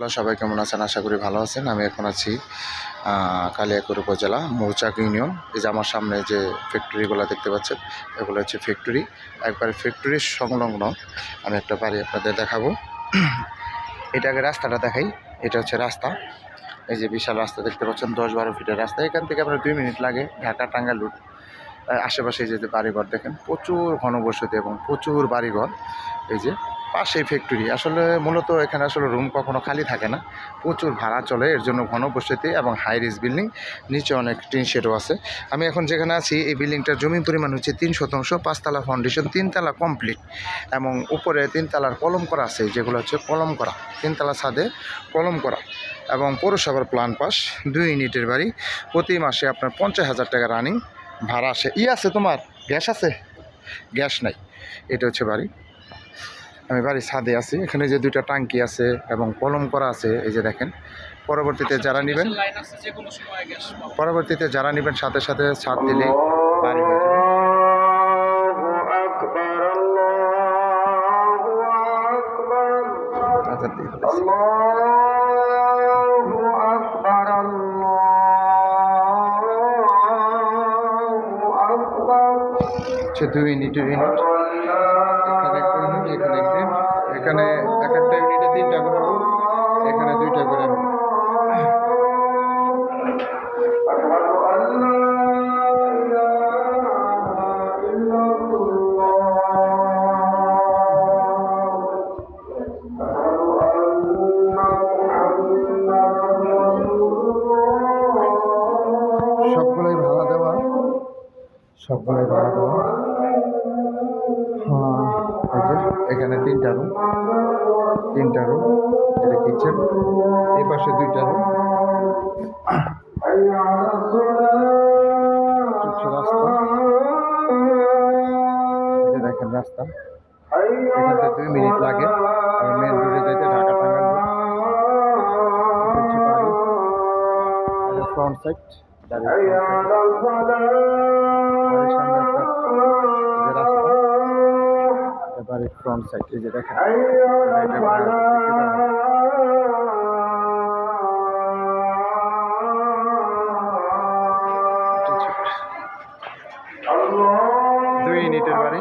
Hello সবাই কেমন আছেন? আশা করি ভালো আছেন। আমি এখন আছি কালিয়াকৈর উপজেলা মৌচাক ইউনিয়ন। এই যে আমার সামনে যে ফ্যাক্টরিগুলো দেখতে পাচ্ছেন এগুলো হচ্ছে ফ্যাক্টরি একবারে ফ্যাক্টরির সংলগ্ন আমি একটা বাড়ি আপনাদের দেখাবো। এটা আগে রাস্তাটা দেখাই। এটা হচ্ছে রাস্তা। এই যে বিশাল রাস্তা দেখতে পাচ্ছেন দশ বারো ফিটের রাস্তা। এখান থেকে আপনার দুই মিনিট লাগে ঢাকা টাঙ্গাইল রুট আহ, আশেপাশে যে বাড়িঘর দেখেন প্রচুর ঘনবসতি এবং প্রচুর বাড়িঘর। এই যে পাশেই ফ্যাক্টরি আসলে মূলত এখানে আসলে রুম কখনো খালি থাকে না। প্রচুর ভাড়া চলে, এর জন্য ঘনবসতি এবং হাই রিস বিল্ডিং নিচে অনেক টিন শেডও আছে। আমি এখন যেখানে আছি, এই বিল্ডিংটার জমির পরিমাণ হচ্ছে তিন শতাংশ, পাঁচতলা ফাউন্ডেশন তিনতলা কমপ্লিট এবং উপরে তিনতলার কলম করা আছে, যেগুলো হচ্ছে কলম করা, তিনতলা ছাদে কলম করা এবং পৌরসভার প্ল্যান পাস, দুই ইউনিটের বাড়ি। প্রতি মাসে আপনার পঞ্চাশ হাজার টাকা রানিং ভাড়া আসে। ই আছে তোমার? গ্যাস আছে? গ্যাস নাই। এটা হচ্ছে বাড়ি। আমি বাড়ির ছাদে আছি। এখানে যে দুইটা টাঙ্কি আছে এবং কলম করা আছে এই যে দেখেন। পরবর্তীতে যারা নেবেন গ্যাস পাবো পরবর্তীতে যারা নেবেন সাথে সাথে ছাদ দিলেই বাড়ি হয়ে যাবে। আচ্ছা, হচ্ছে দুই ইউনিট এখানে একটা এখানে এক একটা ইউনিটে তিনটা করে room, এখানে দুইটা করে room। সবগুলোই ভাড়া দেওয়া সবগুলোই ভাড়া দেওয়া যে এখানে তিনটা রুম তিনটা রুম এটা কিচেন এই পাশে দুইটা রুম রাস্তা। দেখেন রাস্তা। এখান দুই মিনিট লাগে। মেন রোডে যেতে ঢাকা ফ্রন্ট সাইড বাড়ির ফ্রন্ট সাইড এই যে দেখেন। দুই ইউনিটের বাড়ি।